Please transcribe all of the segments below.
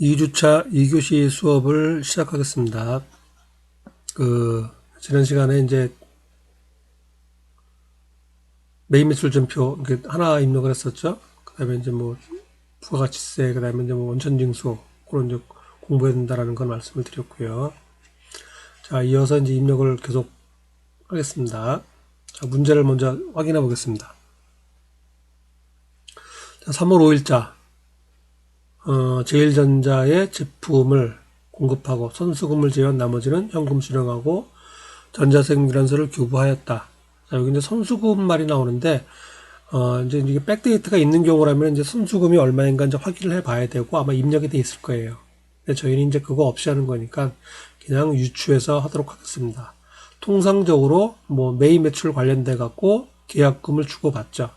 2주차 2교시 수업을 시작하겠습니다. 그, 지난 시간에 이제 메인 매출 전표 이렇게 하나 입력을 했었죠. 그 다음에 이제 뭐 부가가치세, 그 다음에 이제 뭐 원천징수, 그런 이제 공부해야 된다라는 건 말씀을 드렸고요. 자, 이어서 이제 입력을 계속 하겠습니다. 자, 문제를 먼저 확인해 보겠습니다. 자, 3월 5일자, 어, 제일전자의 제품을 공급하고 선수금을 제외한 나머지는 현금 수령하고 전자세금기란서를 교부하였다. 자, 여기 이제 선수금 말이 나오는데, 어, 이제 이게 백데이터가 있는 경우라면 이제 선수금이 얼마인가 이제 확인을 해 봐야 되고 아마 입력이 돼 있을 거예요. 근데 저희는 이제 그거 없이 하는 거니까 그냥 유추해서 하도록 하겠습니다. 통상적으로 뭐 매입 매출 관련돼 갖고 계약금을 주고받죠.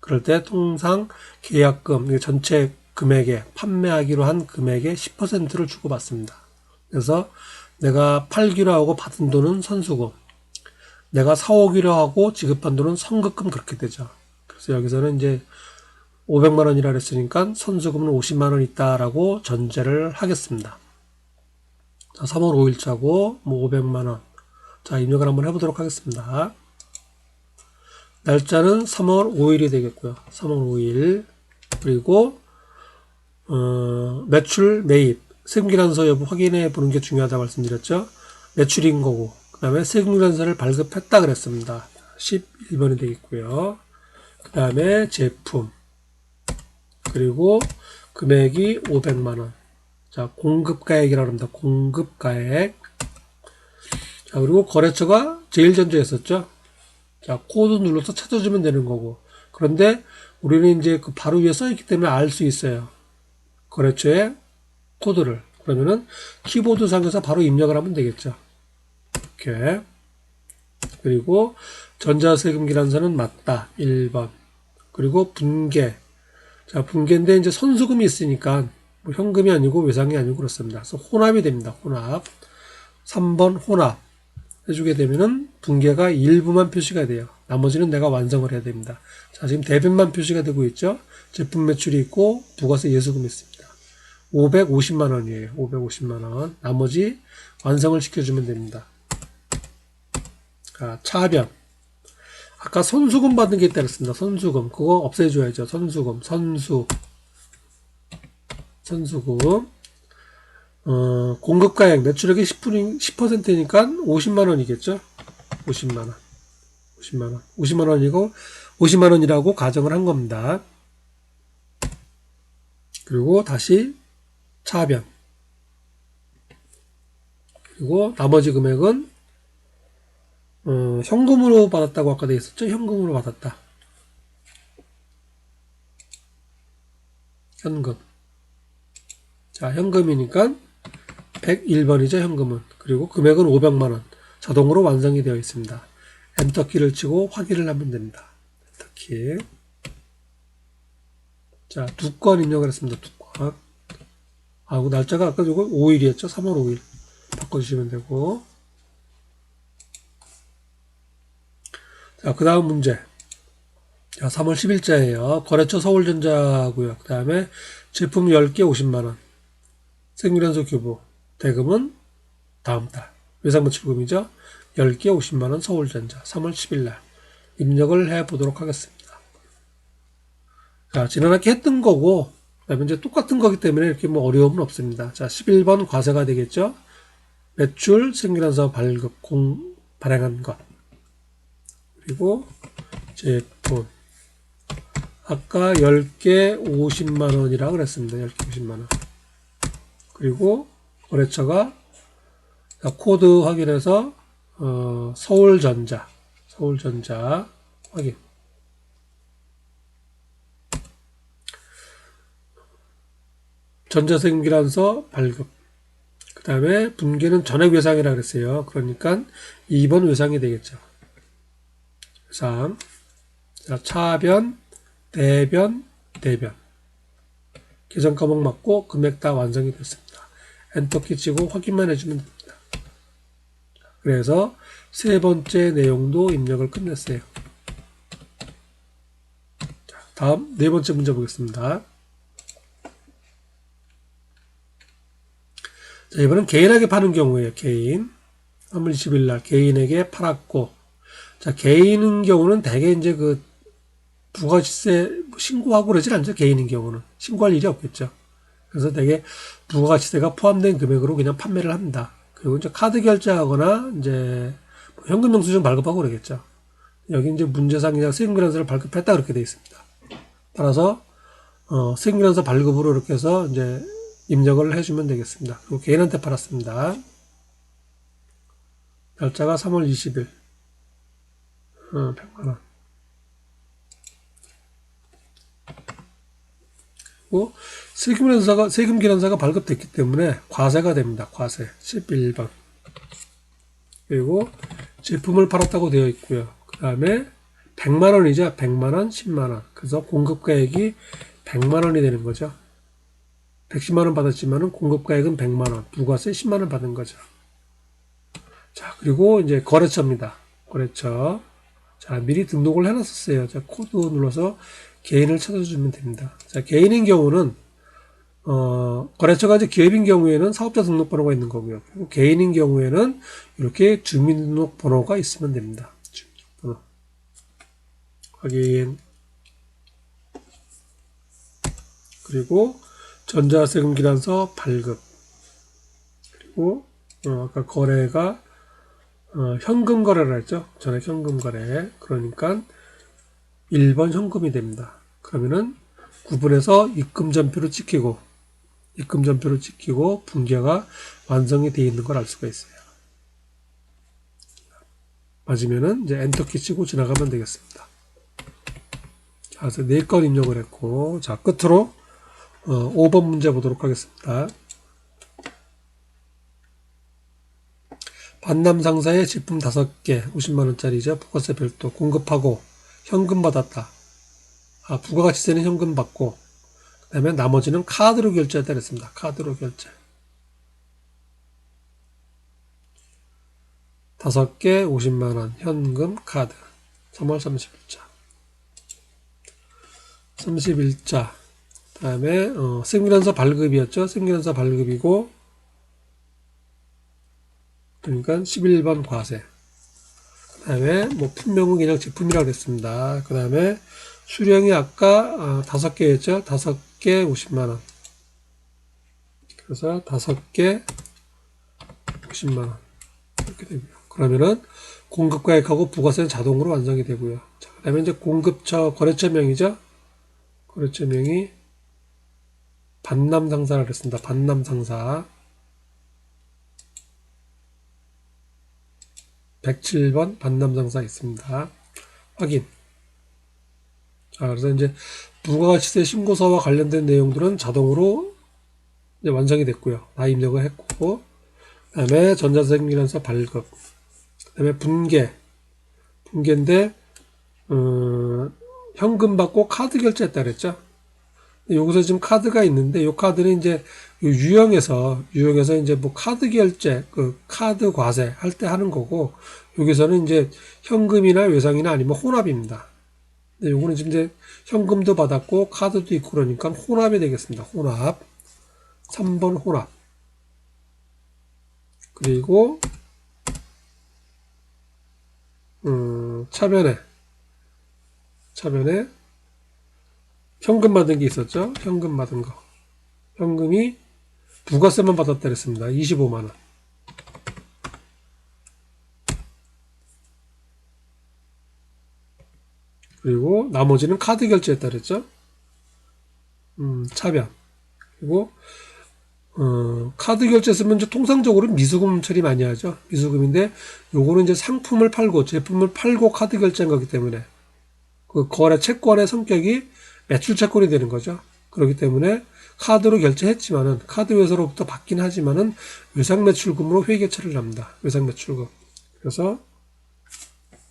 그럴 때 통상 계약금 전체 금액에 판매하기로 한 금액의 10%를 주고받습니다. 그래서 내가 팔기로 하고 받은 돈은 선수금, 내가 사오기로 하고 지급한 돈은 선급금 그렇게 되죠. 그래서 여기서는 이제 500만 원이라 그랬으니까 선수금은 50만 원 있다라고 전제를 하겠습니다. 자, 3월 5일자고 뭐 500만 원. 자, 입력을 한번 해보도록 하겠습니다. 날짜는 3월 5일이 되겠고요. 3월 5일. 그리고 어, 매출 매입 세금기란서 여부 확인해 보는 게 중요하다고 말씀드렸죠. 매출인 거고 그 다음에 세금기란서를 발급했다 그랬습니다. 11번이 되겠고요. 그 다음에 제품 그리고 금액이 500만원 자 공급가액이라고 합니다. 공급가액 자 그리고 거래처가 제일전자였었죠. 자 코드 눌러서 찾아주면 되는 거고 그런데 우리는 이제 그 바로 위에 써있기 때문에 알 수 있어요. 거래처의 코드를 그러면은 키보드 상에서 바로 입력을 하면 되겠죠. 이렇게 그리고 전자세금 기란서는 맞다 1번 그리고 분계 자 분계인데 이제 선수금이 있으니까 뭐 현금이 아니고 외상이 아니고 그렇습니다. 그래서 혼합이 됩니다. 혼합 3번 혼합 해주게 되면은 분계가 일부만 표시가 돼요. 나머지는 내가 완성을 해야 됩니다. 자 지금 대변만 표시가 되고 있죠. 제품 매출이 있고 부가세 예수금이 있습니다. 550만 원이에요. 550만 원. 나머지 완성을 시켜주면 됩니다. 자, 차변. 아까 선수금 받은 게 있다 그랬습니다. 선수금. 그거 없애줘야죠. 선수금. 선수. 선수금. 어, 공급가액 매출액이 10%, 10%니까 50만 원이겠죠? 50만 원. 50만 원. 50만 원이고 50만 원이라고 가정을 한 겁니다. 그리고 다시 차변. 그리고 나머지 금액은 어, 현금으로 받았다고 아까 돼 있었죠? 현금으로 받았다. 현금. 자, 현금이니까 101번이죠, 현금은. 그리고 금액은 500만원. 자동으로 완성이 되어 있습니다. 엔터 키를 치고 확인을 하면 됩니다. 엔터 키. 자, 두 건 입력을 했습니다. 두 건. 아, 그 날짜가 아까 저거 5일이었죠? 3월 5일. 바꿔주시면 되고. 자, 그 다음 문제. 자, 3월 10일자예요. 거래처 서울전자고요. 그 다음에 제품 10개 50만원. 생유연소 교부. 대금은 다음 달. 외상부출금이죠. 10개 50만원 서울전자. 3월 10일날. 입력을 해 보도록 하겠습니다. 자, 지난학기 했던 거고, 이제 똑같은 거기 때문에 이렇게 뭐 어려움은 없습니다. 자, 11번 과세가 되겠죠. 매출, 생기란서 발급, 공, 발행한 것. 그리고 제품. 아까 10개 50만원이라고 그랬습니다. 10개 50만원. 그리고 거래처가 코드 확인해서 어, 서울전자, 서울전자 확인. 전자세금기란서 발급. 그 다음에 분계는 전액 외상이라 그랬어요. 그러니까 2번 외상이 되겠죠. 외상. 자, 차변, 대변, 대변. 계정 과목 맞고 금액 다 완성이 됐습니다. 엔터 키 치고 확인만 해주면 됩니다. 그래서 세 번째 내용도 입력을 끝냈어요. 자, 다음 네 번째 문제 보겠습니다. 자, 이번엔 개인에게 파는 경우에요. 개인. 3월 20일 날 개인에게 팔았고. 자, 개인인 경우는 대개 이제 그 부가가치세 신고하고 그러질 않죠. 개인인 경우는. 신고할 일이 없겠죠. 그래서 대개 부가가치세가 포함된 금액으로 그냥 판매를 합니다. 그리고 이제 카드 결제하거나 이제 뭐 현금 영수증 발급하고 그러겠죠. 여기 이제 문제상이나 세금계산서를 발급했다 그렇게 되어 있습니다. 따라서 어, 세금계산서 발급으로 이렇게 해서 이제 입력을 해주면 되겠습니다. 그리고 개인한테 팔았습니다. 날짜가 3월 20일. 어, 100만원. 그리고 세금계산서가, 세금계산서가 발급됐기 때문에 과세가 됩니다. 과세. 11번. 그리고 제품을 팔았다고 되어 있고요. 그 다음에 100만원이죠. 100만원, 10만원. 그래서 공급가액이 100만원이 되는 거죠. 110만원 받았지만은 공급가액은 100만원. 부가세 10만원 받은 거죠. 자, 그리고 이제 거래처입니다. 거래처. 자, 미리 등록을 해놨었어요. 자, 코드 눌러서 개인을 찾아주면 됩니다. 자, 개인인 경우는, 어, 거래처가 이제 기업인 경우에는 사업자 등록번호가 있는 거고요. 그리고 개인인 경우에는 이렇게 주민등록번호가 있으면 됩니다. 주민등록번호. 확인. 그리고 전자세금 기란서 발급. 그리고, 어, 아까 거래가 어, 현금 거래를 했죠. 전에 현금 거래. 그러니까 1번 현금이 됩니다. 그러면은 구분해서 입금 전표를 찍히고 입금 전표를 찍히고 분계가 완성이 되어 있는 걸 알 수가 있어요. 맞으면은 이제 엔터키 치고 지나가면 되겠습니다. 자, 그래서 4건 입력을 했고 자, 끝으로 어, 5번 문제 보도록 하겠습니다. 반남 상사의 제품 5개 50만원짜리죠. 부가세 별도 공급하고 현금 받았다. 아, 부가가치세는 현금 받고 그 다음에 나머지는 카드로 결제했다 그랬습니다. 카드로 결제. 5개 50만원 현금 카드 3월 30일자 31자 그 다음에 어, 생기란서 발급이었죠. 생기란서 발급이고 그러니까 11번 과세. 그 다음에 뭐 품명은 그냥 제품이라고 그랬습니다. 그 다음에 수령이 아까 어, 다섯 개였죠. 다섯 개 50만원. 그래서 다섯 개 50만원. 이렇게 되고요. 그러면은 공급가액하고 부가세는 자동으로 완성이 되고요. 자, 그 다음에 이제 공급처, 거래처명이죠. 거래처명이 반남상사라고 그랬습니다. 반남상사. 107번 반남상사 있습니다. 확인. 자, 그래서 이제 부가가치세 신고서와 관련된 내용들은 자동으로 이제 완성이 됐고요. 다 입력을 했고, 그 다음에 전자세금기란서 발급, 그 다음에 분계, 분계인데, 어, 현금 받고 카드 결제했다 그랬죠? 여기서 지금 카드가 있는데, 이 카드는 이제 유형에서, 유형에서 이제 뭐 카드 결제, 그 카드 과세 할 때 하는 거고, 여기서는 이제 현금이나 외상이나 아니면 혼합입니다. 근데 요거는 지금 이제 현금도 받았고, 카드도 있고 그러니까 혼합이 되겠습니다. 혼합. 3번 혼합. 그리고, 음, 차변에, 차변에 현금 받은 게 있었죠? 현금 받은 거. 현금이 부가세만 받았다 그랬습니다. 25만원. 그리고 나머지는 카드 결제했다 그랬죠? 음, 차변. 그리고 어, 카드 결제 쓰면 이제 통상적으로 미수금 처리 많이 하죠. 미수금인데 요거는 이제 상품을 팔고 제품을 팔고 카드 결제한 거기 때문에 그 거래 채권의 성격이 매출 채권이 되는 거죠. 그렇기 때문에 카드로 결제했지만은 카드 회사로부터 받긴 하지만은 외상 매출금으로 회계 처리를 합니다. 외상 매출금. 그래서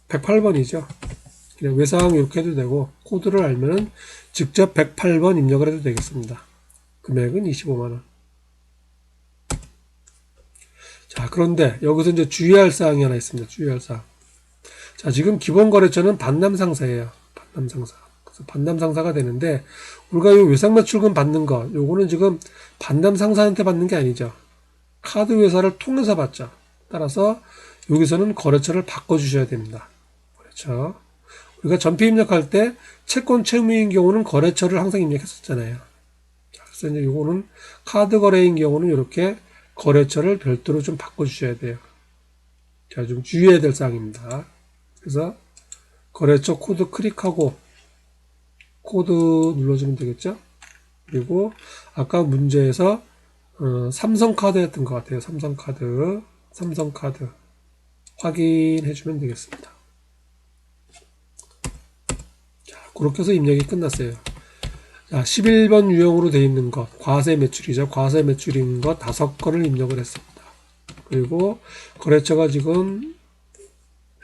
108번이죠. 그냥 외상 이렇게 해도 되고 코드를 알면은 직접 108번 입력을 해도 되겠습니다. 금액은 25만 원. 자, 그런데 여기서 이제 주의할 사항이 하나 있습니다. 주의할 사항. 자, 지금 기본 거래처는 반남 상사예요. 반남 상사. 반남 상사가 되는데 우리가 이 외상 매출금 받는 거, 요거는 지금 반남 상사한테 받는 게 아니죠. 카드 회사를 통해서 받죠. 따라서 여기서는 거래처를 바꿔 주셔야 됩니다. 그렇죠. 우리가 전피 입력할 때 채권 채무인 경우는 거래처를 항상 입력했었잖아요. 자, 그래서 이제 이거는 카드 거래인 경우는 이렇게 거래처를 별도로 좀 바꿔 주셔야 돼요. 자, 좀 주의해야 될 사항입니다. 그래서 거래처 코드 클릭하고 코드 눌러주면 되겠죠? 그리고 아까 문제에서 어, 삼성카드였던 것 같아요. 삼성카드, 삼성카드 확인해주면 되겠습니다. 자, 그렇게 해서 입력이 끝났어요. 자, 11번 유형으로 되어 있는 것, 과세 매출이죠. 과세 매출인 것 다섯 건을 입력을 했습니다. 그리고 거래처가 지금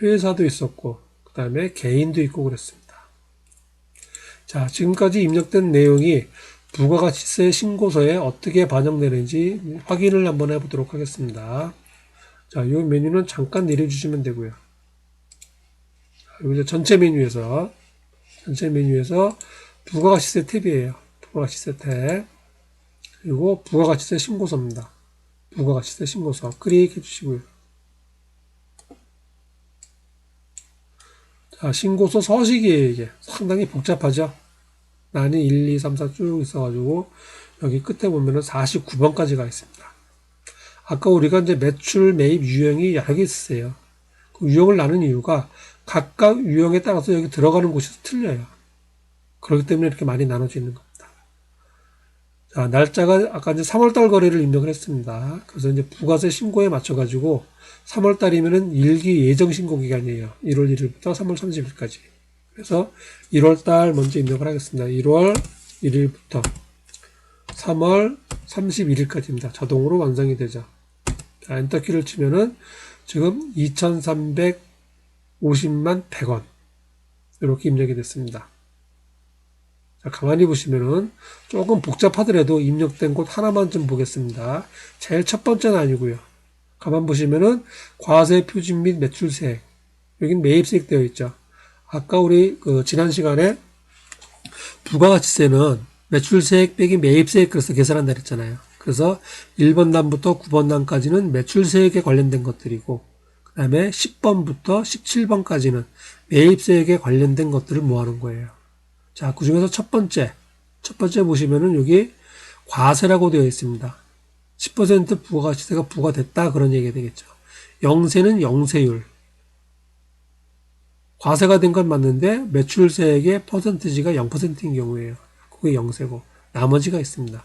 회사도 있었고, 그 다음에 개인도 있고 그랬습니다. 자, 지금까지 입력된 내용이 부가가치세 신고서에 어떻게 반영되는지 확인을 한번 해보도록 하겠습니다. 자, 이 메뉴는 잠깐 내려주시면 되고요. 여기 전체 메뉴에서 전체 메뉴에서 부가가치세 탭이에요. 부가가치세 탭 그리고 부가가치세 신고서입니다. 부가가치세 신고서 클릭해 주시고요. 자, 신고서 서식이에요, 이게. 상당히 복잡하죠? 난이 1, 2, 3, 4 쭉 있어가지고, 여기 끝에 보면은 49번까지가 있습니다. 아까 우리가 이제 매출, 매입, 유형이 여러 개 있었어요. 그 유형을 나눈 이유가 각각 유형에 따라서 여기 들어가는 곳이 틀려요. 그렇기 때문에 이렇게 많이 나눠져 있는 겁니다. 자, 날짜가 아까 이제 3월달 거래를 입력을 했습니다. 그래서 이제 부가세 신고에 맞춰가지고 3월달이면은 일기 예정 신고 기간이에요. 1월 1일부터 3월 30일까지. 그래서 1월달 먼저 입력을 하겠습니다. 1월 1일부터 3월 31일까지입니다. 자동으로 완성이 되죠. 자, 엔터키를 치면은 지금 2,350만 100원. 이렇게 입력이 됐습니다. 자, 가만히 보시면은 조금 복잡하더라도 입력된 곳 하나만 좀 보겠습니다. 제일 첫 번째는 아니고요. 가만 보시면은 과세 표준 및 매출세액. 여긴 매입세액 되어 있죠. 아까 우리 그 지난 시간에 부가가치세는 매출세액 빼기 매입세액 그래서 계산한다 그랬잖아요. 그래서 1번 단부터 9번 단까지는 매출세액에 관련된 것들이고 그 다음에 10번부터 17번까지는 매입세액에 관련된 것들을 모아놓은 거예요. 자, 그 중에서 첫 번째, 첫 번째 보시면은 여기 과세라고 되어 있습니다. 10% 부가가치세가 부과됐다 그런 얘기가 되겠죠. 영세는 영세율. 과세가 된 건 맞는데 매출세액의 퍼센트지가 0%인 경우에요. 그게 영세고 나머지가 있습니다.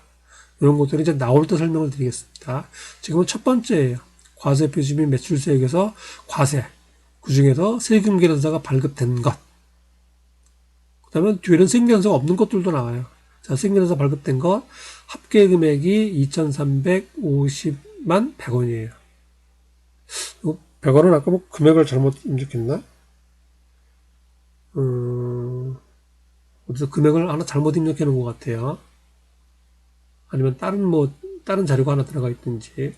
이런 것들이 이제 나올 때 설명을 드리겠습니다. 지금은 첫 번째예요. 과세 표시 및 매출세액에서 과세. 그 중에서 세금 계산서가 발급된 것. 그 다음에 뒤에는 세금계산서가 없는 것들도 나와요. 자, 세금계산서 발급된 것. 합계 금액이 2,350만 100원이에요. 100원은 아까 뭐 금액을 잘못 입력했나? 음, 어디서 금액을 하나 잘못 입력해 놓은 것 같아요. 아니면 다른 뭐, 다른 자료가 하나 들어가 있든지.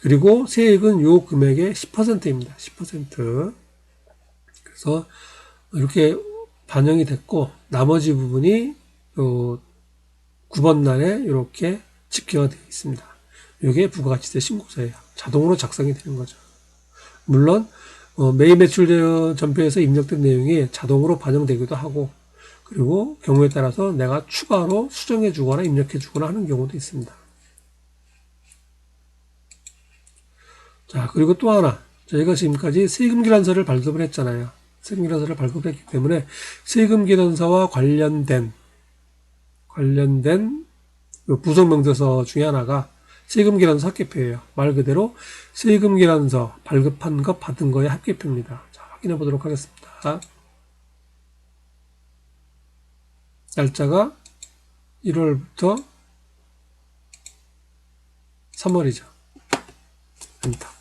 그리고 세액은 요 금액의 10%입니다. 10%. 그래서 이렇게 반영이 됐고, 나머지 부분이 요 9번 날에 이렇게 집계가 되어 있습니다. 이게 부가가치세 신고서예요. 자동으로 작성이 되는 거죠. 물론 어, 매일 매출 전표에서 입력된 내용이 자동으로 반영되기도 하고 그리고 경우에 따라서 내가 추가로 수정해 주거나 입력해 주거나 하는 경우도 있습니다. 자 그리고 또 하나 저희가 지금까지 세금 기란서를 발급을 했잖아요. 세금기란서를 발급했기 때문에 세금기란서와 관련된 관련된 그 부속명세서 중에 하나가 세금계란서 합계표예요. 말 그대로 세금계란서 발급한 것 받은 거의 합계표입니다. 자, 확인해 보도록 하겠습니다. 날짜가 1월부터 3월이죠. 엔터.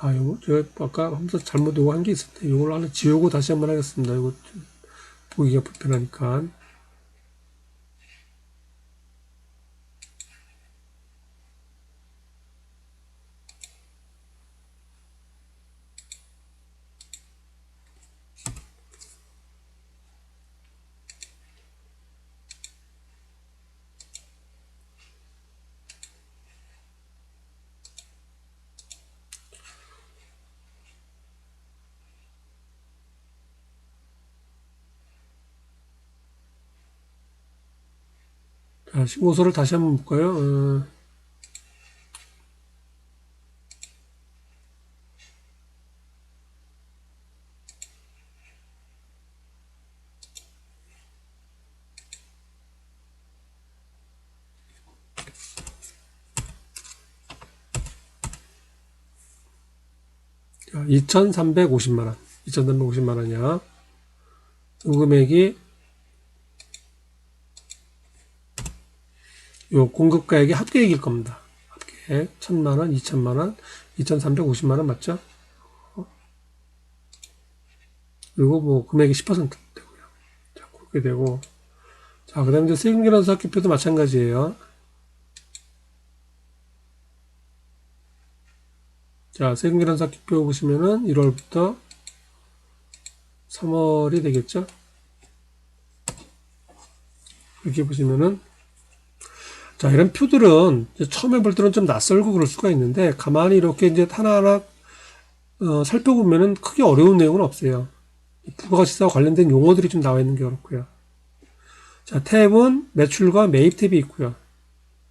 아, 이거 제가 아까 하면서 잘못 이거 한 게 있었는데 이걸 하나 지우고 다시 한번 하겠습니다. 이거 보기가 불편하니까. 자, 신고서를 다시 한번 볼까요? 어, 자, 2,350만 원. 2,350만 원이야. 등금액이 요 공급가액이 합계액일 겁니다. 합계액 1,000만 원, 2,000만 원, 2,350만 원 맞죠? 어? 그리고 뭐 금액이 10% 되고요. 자, 그렇게 되고 자, 그다음에 이제 세금계란 사기표도 마찬가지예요. 자, 세금계란 사기표 보시면은 1월부터 3월이 되겠죠? 이렇게 보시면은 자, 이런 표들은 처음에 볼 때는 좀 낯설고 그럴 수가 있는데 가만히 이렇게 이제 하나하나 어, 살펴보면은 크게 어려운 내용은 없어요. 부가가치세와 관련된 용어들이 좀 나와 있는 게 어렵고요. 자, 탭은 매출과 매입 탭이 있고요.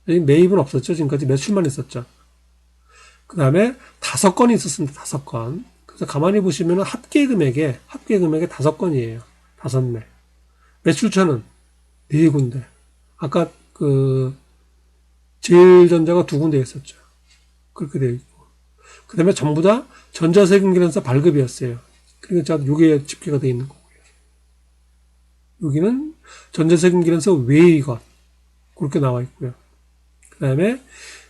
매입은 없었죠. 지금까지 매출만 있었죠. 그 다음에 다섯 건이 있었습니다. 다섯 건. 그래서 가만히 보시면 합계 금액에, 합계 금액에 다섯 건이에요. 다섯 매. 매출처는 네 군데. 아까 그, 제일전자가 두 군데 있었죠. 그렇게 되어 있고. 그 다음에 전부 다 전자세금기관서 발급이었어요. 그러니까 요게 집계가 되어 있는 거고요. 여기는 전자세금기관서 외의 것. 그렇게 나와 있고요. 그 다음에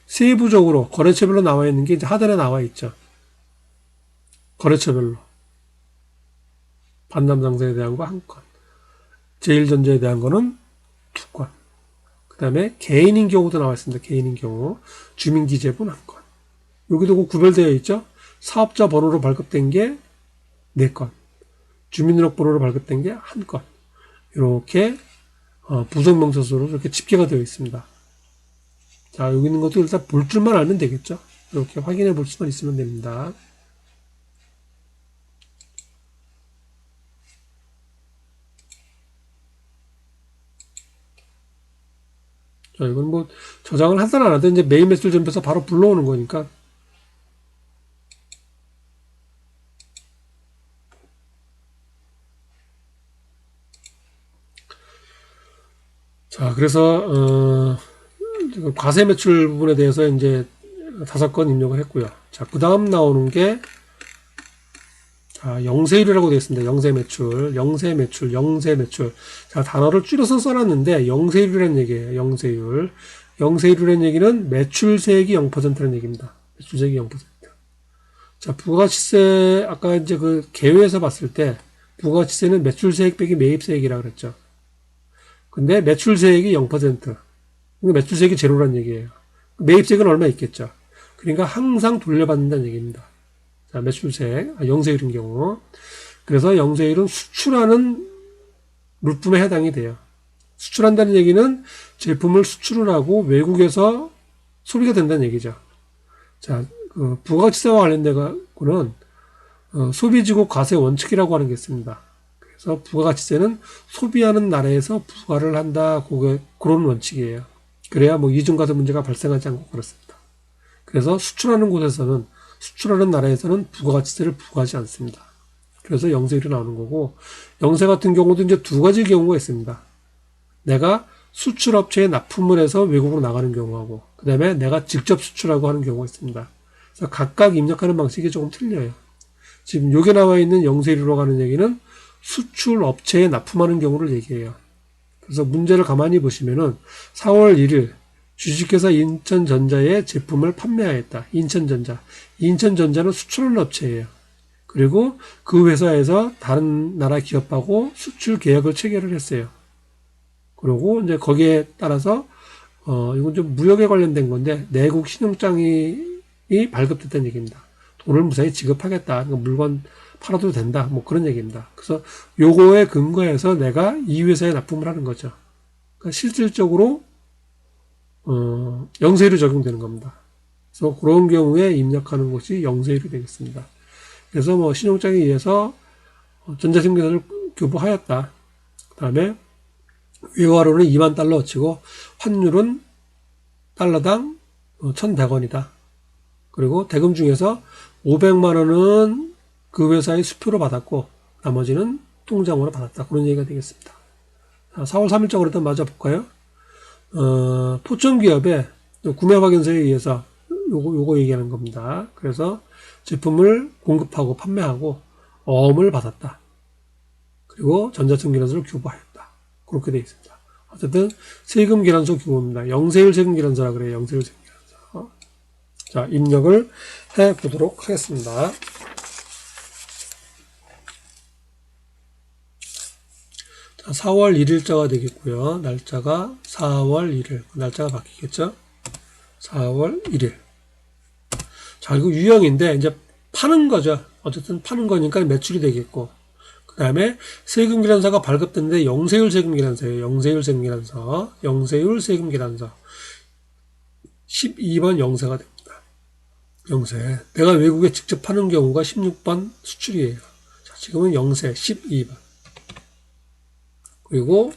세부적으로 거래처별로 나와 있는 게 이제 하단에 나와 있죠. 거래처별로. 반남상사에 대한 거 한 건. 제일전자에 대한 거는 두 건. 그 다음에 개인인 경우도 나와 있습니다. 개인인 경우. 주민기재분 한 건. 여기도 그 구별되어 있죠. 사업자 번호로 발급된 게네 건. 주민등록 번호로 발급된 게 한 건. 이렇게 어, 부정명세서로 이렇게 집계가 되어 있습니다. 자, 여기 있는 것도 일단 볼 줄만 알면 되겠죠. 이렇게 확인해 볼 수만 있으면 됩니다. 자, 이건 뭐 저장을 하든 안 하든 이제 메일 매출 점에서 바로 불러오는 거니까. 자, 그래서 어, 과세 매출 부분에 대해서 이제 다섯 건 입력을 했고요. 자, 그 다음 나오는 게 자, 영세율이라고 되어 있습니다. 영세 매출, 영세 매출, 영세 매출. 자, 단어를 줄여서 써놨는데 영세율이라는 얘기예요. 영세율. 영세율이라는 얘기는 매출세액이 0%라는 얘기입니다. 매출세액이 0%. 자, 부가치세 아까 이제 그 개요에서 봤을 때 부가치세는 매출세액 빼기 매입세액이라고 그랬죠. 근데 매출세액이 0%. 그러니까 매출세액이 제로란 얘기예요. 매입세액은 얼마 있겠죠. 그러니까 항상 돌려받는다는 얘기입니다. 자, 매출세, 아, 영세율인 경우. 그래서 영세율은 수출하는 물품에 해당이 돼요. 수출한다는 얘기는 제품을 수출을 하고 외국에서 소비가 된다는 얘기죠. 자, 그 부가치세와 관련된 거는 어, 소비지구 과세 원칙이라고 하는 게 있습니다. 그래서 부가가치세는 소비하는 나라에서 부과를 한다. 그게 그런 원칙이에요. 그래야 뭐 이중과세 문제가 발생하지 않고 그렇습니다. 그래서 수출하는 곳에서는 수출하는 나라에서는 부가가치세를 부과하지 않습니다. 그래서 영세율이 나오는 거고 영세 같은 경우도 이제 두 가지 경우가 있습니다. 내가 수출업체에 납품을 해서 외국으로 나가는 경우하고 그 다음에 내가 직접 수출하고 하는 경우가 있습니다. 그래서 각각 입력하는 방식이 조금 틀려요. 지금 여기 나와 있는 영세율로 가는 얘기는 수출업체에 납품하는 경우를 얘기해요. 그래서 문제를 가만히 보시면은 4월 1일 주식회사 인천전자에 제품을 판매하였다. 인천전자. 인천전자는 수출하는 업체예요. 그리고 그 회사에서 다른 나라 기업하고 수출 계약을 체결을 했어요. 그리고 이제 거기에 따라서 어 이건 좀 무역에 관련된 건데 내국 신용장이 발급됐다는 얘기입니다. 돈을 무사히 지급하겠다. 그러니까 물건 팔아도 된다. 뭐 그런 얘기입니다. 그래서 요거에 근거해서 내가 이 회사에 납품을 하는 거죠. 그러니까 실질적으로 어, 영세율이 적용되는 겁니다. 그래서 그런 경우에 입력하는 것이 영세율이 되겠습니다. 그래서 뭐 신용장에 의해서 전자생계사를 교부하였다. 그 다음에 외화로는 2만 달러 어치고 환율은 달러당 1,100원이다. 그리고 대금 중에서 500만 원은 그 회사의 수표로 받았고 나머지는 통장으로 받았다. 그런 얘기가 되겠습니다. 자, 4월 3일자로 일단 맞아 볼까요? 어, 포천 기업의 구매 확인서에 의해서 요거, 요거 얘기하는 겁니다. 그래서 제품을 공급하고 판매하고 어음을 받았다. 그리고 전자증기란서를 교부하였다. 그렇게 되어 있습니다. 어쨌든 세금기란서 교부입니다. 영세율 세금기란서라 그래요. 영세율 세금기란서. 자, 입력을 해 보도록 하겠습니다. 자, 4월 1일자가 되겠고요. 날짜가 4월 1일. 날짜가 바뀌겠죠? 4월 1일. 자, 그리고 유형인데, 이제 파는 거죠. 어쨌든 파는 거니까 매출이 되겠고. 그 다음에 세금기란서가 발급됐는데, 영세율 세금기란서예요. 영세율 세금기란서. 영세율 세금기란서. 12번 영세가 됩니다. 영세. 내가 외국에 직접 파는 경우가 16번 수출이에요. 자, 지금은 영세 12번. 그리고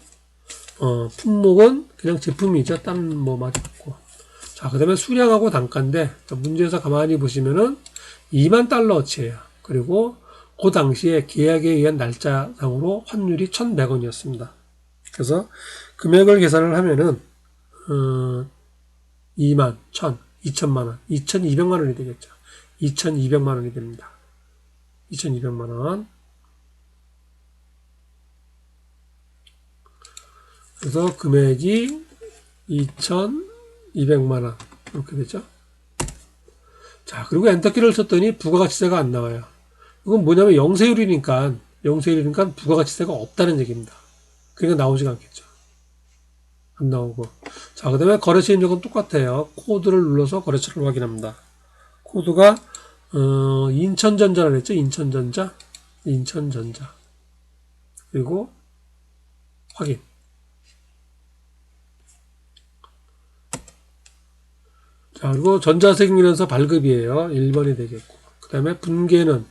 어, 품목은 그냥 제품이죠. 딴 뭐 맞았고. 자, 그 다음에 수량하고 단가인데, 자, 문제에서 가만히 보시면은 2만 달러어치예요. 그리고 그 당시에 계약에 의한 날짜상으로 환율이 1,100원이었습니다. 그래서 금액을 계산을 하면은 어, 2만, 1,000, 2천만 원, 2,200만 원이 되겠죠. 2,200만 원이 됩니다. 2,200만 원. 그래서 금액이 2,200만 원 이렇게 되죠. 자, 그리고 엔터키를 쳤더니 부가가치세가 안 나와요. 이건 뭐냐면 영세율이니까 영세율이니까 부가가치세가 없다는 얘기입니다. 그러니까 나오지가 않겠죠. 안 나오고. 자, 그 다음에 거래처 입력은 똑같아요. 코드를 눌러서 거래처를 확인합니다. 코드가, 어, 인천전자를 했죠. 인천전자. 인천전자. 그리고 확인. 자, 그리고 전자세금이라서 발급이에요. 1번이 되겠고. 그 다음에 분계는,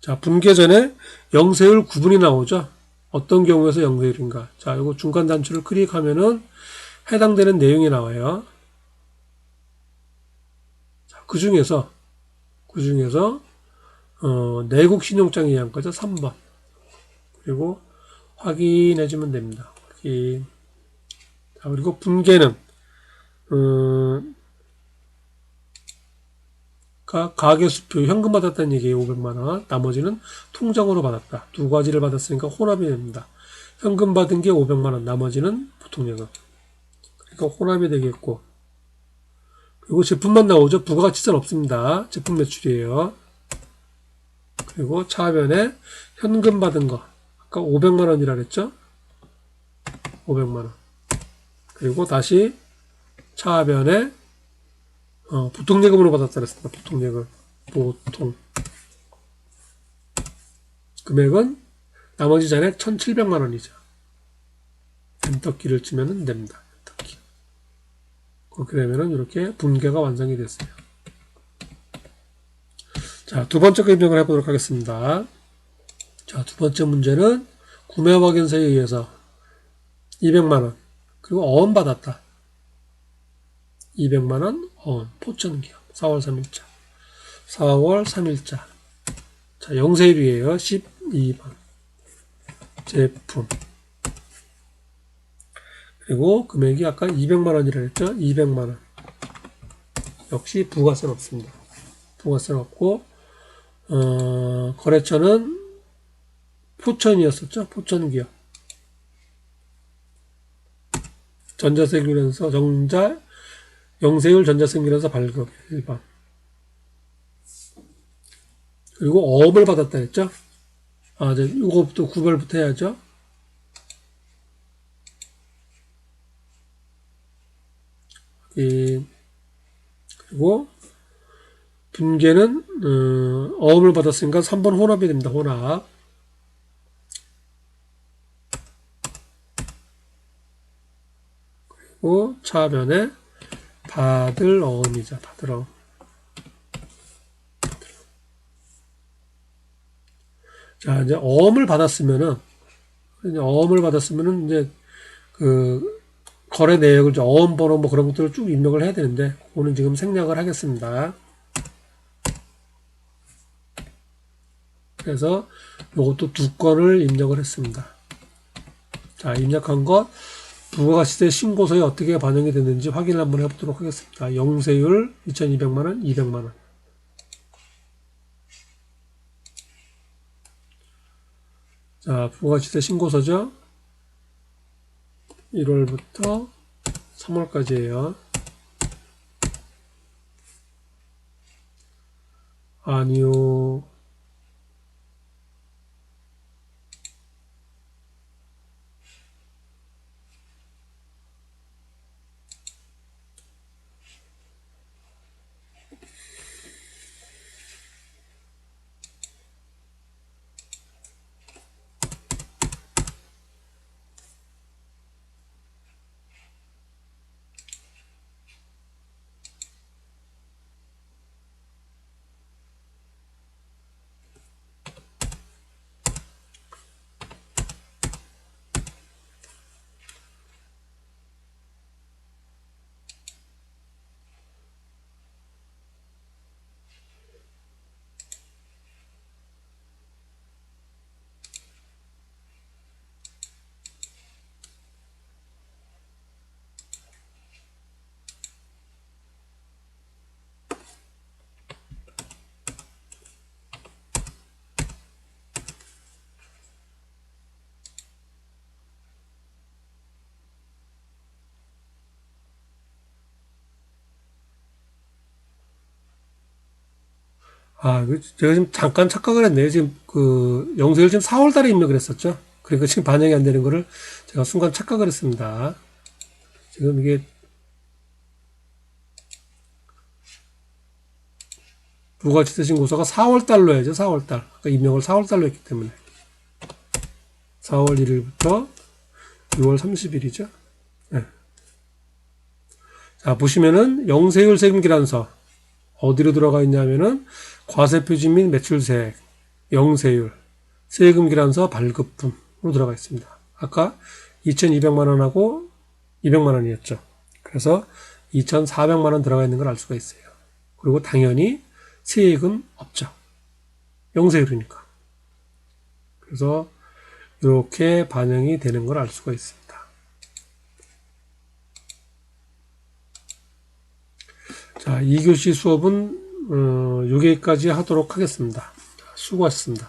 자, 분계 전에 영세율 구분이 나오죠. 어떤 경우에서 영세율인가. 자, 이거 중간 단추를 클릭하면은 해당되는 내용이 나와요. 자, 그 중에서, 그 중에서, 어, 내국 신용장에 의한 거죠. 3번. 그리고 확인해주면 됩니다. 확인. 자, 그리고 분계는, 어, 가, 가계수표 현금 받았다는 얘기예요. 500만원. 나머지는 통장으로 받았다. 두 가지를 받았으니까 혼합이 됩니다. 현금 받은 게 500만원. 나머지는 보통 예금. 그러니까 혼합이 되겠고. 그리고 제품만 나오죠. 부가가치세는 없습니다. 제품 매출이에요. 그리고 차변에 현금 받은 거. 아까 500만원이라 그랬죠? 500만원. 그리고 다시 차변에 어, 보통 예금으로 받았다 그랬습니다. 보통 예금. 보통. 금액은 나머지 잔액 1,700만 원이죠. 엔터키를 치면 됩니다. 엔터키. 그렇게 되면은 이렇게 분계가 완성이 됐어요. 자, 두 번째 거 입력을 해보도록 하겠습니다. 자, 두 번째 문제는 구매 확인서에 의해서 200만 원, 그리고 어음 받았다. 200만원 어음, 포천기업. 4월 3일자. 4월 3일자. 자, 영세율이에요. 12번. 제품. 그리고 금액이 아까 200만원이라 했죠? 200만원. 역시 부가세는 없습니다. 부가세는 없고, 어, 거래처는 포천이었었죠? 포천기업. 전자세균에서 정자, 영세율 전자세균에서 발급 1번. 그리고 어업을 받았다 했죠? 아, 이제 이거부터 구별부터 해야죠. 이, 그리고 분계는 어, 어음을 받았으니까 3번 혼합이 됩니다. 혼합. 그리고 차변에 받을 어음이죠. 받을 어음. 자, 이제 어음을 받았으면은 이제 어음을 받았으면은 이제 그 거래 내역을 어음 번호 뭐 그런 것들을 쭉 입력을 해야 되는데 그거는 지금 생략을 하겠습니다. 그래서 요것도 두 건을 입력을 했습니다. 자, 입력한 것 부가가치세 신고서에 어떻게 반영이 됐는지 확인을 한번 해보도록 하겠습니다. 영세율 2200만원, 200만원. 자, 부가가치세 신고서죠. 1월부터 3월까지예요. 아니요. 아, 그 제가 지금 잠깐 착각을 했네요. 지금 그 영세를 지금 4월 달에 입력을 했었죠. 그러니까 지금 반영이 안 되는 거를 제가 순간 착각을 했습니다. 지금 이게 부가치 세 신고서가 4월 달로 해야죠. 4월 달. 그러니까 입력을 4월 달로 했기 때문에 4월 1일부터 6월 30일이죠. 네. 자, 보시면은 영세율 세금 기란서 어디로 들어가 있냐면은 과세표지 및 매출세액, 영세율, 세금 기란서 발급품으로 들어가 있습니다. 아까 2,200만 원하고 200만 원이었죠. 그래서 2,400만 원 들어가 있는 걸 알 수가 있어요. 그리고 당연히 세액은 없죠. 영세율이니까. 그래서 이렇게 반영이 되는 걸 알 수가 있습니다. 자, 2교시 수업은 어, 여기까지 하도록 하겠습니다. 수고하셨습니다.